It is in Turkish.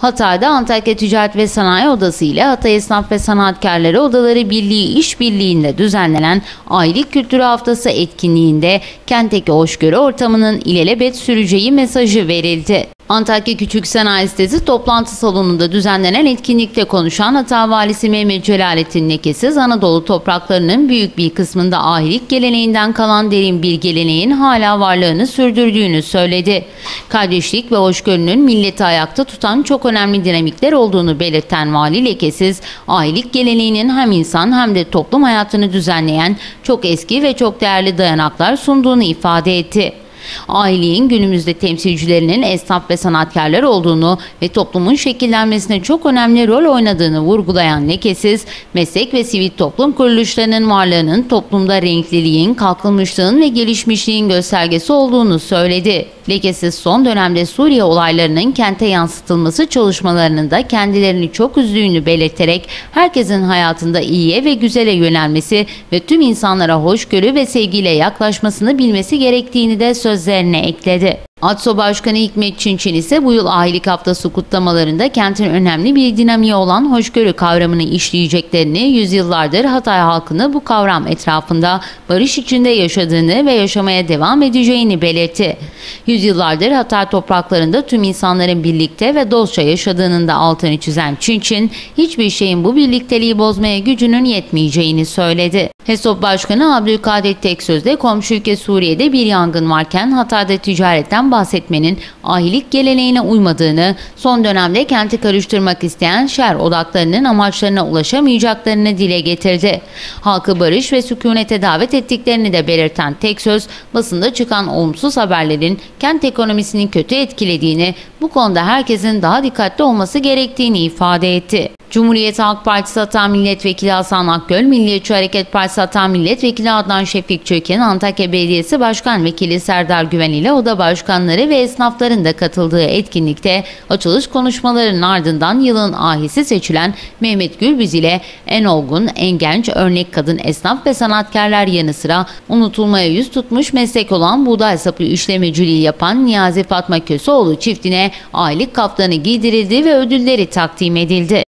Hatay'da Antakya Ticaret ve Sanayi Odası ile Hatay Esnaf ve Sanatkarları Odaları Birliği İşbirliği'nde düzenlenen Aylık Kültürü Haftası etkinliğinde kentteki hoşgörü ortamının ilelebet süreceği mesajı verildi. Antakya Küçük Sanayi Sitesi toplantı salonunda düzenlenen etkinlikte konuşan Hatay Valisi Mehmet Celalettin Lekesiz, Anadolu topraklarının büyük bir kısmında ahilik geleneğinden kalan derin bir geleneğin hala varlığını sürdürdüğünü söyledi. Kardeşlik ve hoşgörünün milleti ayakta tutan çok önemli dinamikler olduğunu belirten Vali Lekesiz, ahilik geleneğinin hem insan hem de toplum hayatını düzenleyen çok eski ve çok değerli dayanaklar sunduğunu ifade etti. Aileliğin günümüzde temsilcilerinin esnaf ve sanatkarlar olduğunu ve toplumun şekillenmesine çok önemli rol oynadığını vurgulayan lekesiz, meslek ve sivil toplum kuruluşlarının varlığının toplumda renkliliğin, kalkınmışlığın ve gelişmişliğin göstergesi olduğunu söyledi. Lekesiz son dönemde Suriye olaylarının kente yansıtılması çalışmalarının da kendilerini çok üzdüğünü belirterek herkesin hayatında iyiye ve güzele yönelmesi ve tüm insanlara hoşgörü ve sevgiyle yaklaşmasını bilmesi gerektiğini de sözlerine ekledi. ATSO Başkanı Hikmet Çinçin ise bu yıl ahilik haftası kutlamalarında kentin önemli bir dinamiği olan hoşgörü kavramını işleyeceklerini, yüzyıllardır Hatay halkını bu kavram etrafında barış içinde yaşadığını ve yaşamaya devam edeceğini belirtti. Yüzyıllardır Hatay topraklarında tüm insanların birlikte ve dostça yaşadığının da altını çizen Çinçin, hiçbir şeyin bu birlikteliği bozmaya gücünün yetmeyeceğini söyledi. HESOP Başkanı Abdülkadir Teksöz de komşu ülke Suriye'de bir yangın varken Hatay'da ticaretten bahsetmenin ahilik geleneğine uymadığını, son dönemde kenti karıştırmak isteyen şer odaklarının amaçlarına ulaşamayacaklarını dile getirdi. Halkı barış ve sükunete davet ettiklerini de belirten Teksöz, basında çıkan olumsuz haberlerin kent ekonomisini kötü etkilediğini, bu konuda herkesin daha dikkatli olması gerektiğini ifade etti. Cumhuriyet Halk Partisi Hata Milletvekili Hasan Akgöl, Milliyetçi Hareket Partisi Hata Milletvekili Adnan Şefik Çöken, Antakya Belediyesi Başkan Vekili Serdar Güven ile oda başkanları ve esnafların da katıldığı etkinlikte açılış konuşmalarının ardından yılın ahisi seçilen Mehmet Gürbüz ile en olgun, en genç örnek kadın esnaf ve sanatkarlar yanı sıra unutulmaya yüz tutmuş meslek olan buğday sapı işlemeciliği yapan Niyazi Fatma Köseoğlu çiftine aylık kaftanı giydirildi ve ödülleri takdim edildi.